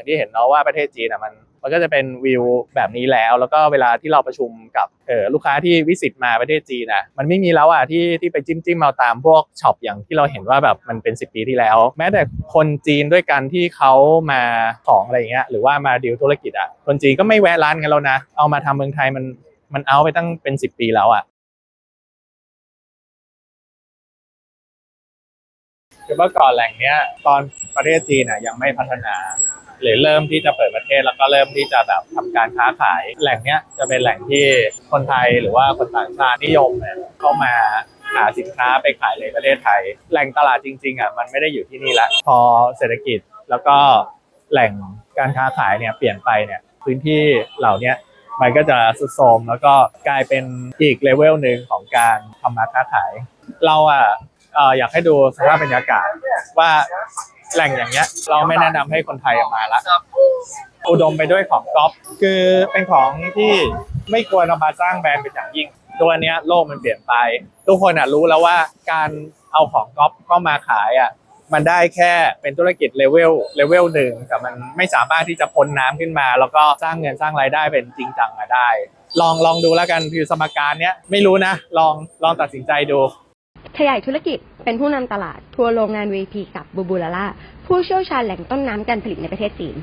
อย่างที่เห็นเนาะว่าประเทศจีนอะมันมันก็จะเป็นวิวแบบนี้แล้ว แล้วก็เวลาที่เราประชุมกับเออลูกค้าที่วิสิตมาประเทศจีนอะมันไม่มีแล้วอะที่ที่ไปจิ้มจิ้มเอาตามพวกช็อปอย่างที่เราเห็นว่าแบบมันเป็น 10 ปีที่แล้ว แม้แต่คนจีนด้วยกันที่เขามาของอะไรอย่างเงี้ยหรือว่ามาดีลธุรกิจอะคนจีนก็ไม่แวะร้านกันแล้วนะ เอามาทำเมืองไทยมันมันเอาไปตั้งเป็น 10 ปีแล้วอะคือเมื่อก่อนแหล่งเนี้ยตอนประเทศจีนน่ะยังไม่พัฒนา หรือเริ่มที่จะเปิดประเทศแล้วก็เริ่มที่จะแบบทำการค้าขาย แหล่งเนี้ยจะเป็นแหล่งที่คนไทยหรือว่าคนต่างชาตินิยมเนี่ยเข้ามาหาสินค้าไปขายในประเทศไทย แหล่งตลาดจริงๆอะมันไม่ได้อยู่ที่นี่ละพอเศรษฐกิจแล้วก็แหล่งการค้าขายเนี่ยเปลี่ยนไปเนี่ยพื้นที่เหล่านี้มันก็จะสุดโทมแล้วก็กลายเป็นอีกเลเวลหนึ่งของการทำมาค้าขาย เราอะอยากให้ดูสภาพบรรยากาศว่า แหล่งอย่างเงี้ย เราไม่แนะนำให้คนไทยเอามาละอุดมไปด้วยของก๊อปคือเป็นของที่ไม่ควรเอามาสร้างแบรนด์เป็นอย่างยิ่ง ตัวเนี้ยโลกมันเปลี่ยนไป ทุกคนอะรู้แล้วว่าการเอาของก๊อปเข้ามาขายอะมันได้แค่เป็นธุรกิจเลเวลเลเวลหนึ่งแต่มันไม่สามารถที่จะพ้นน้ำขึ้นมา แล้วก็สร้างเงินสร้างรายได้เป็นจริงจังมาได้ ลองลองดูแล้วกันพิวสมการเนี้ยไม่รู้นะ ลองลองตัดสินใจดู ขยายธุรกิจเป็นผู้นำตลาด ทัวร์โรงงาน VP กับบูบูลาล่าผู้เชี่ยวชาญแหล่งต้นน้ำการผลิตในประเทศจีน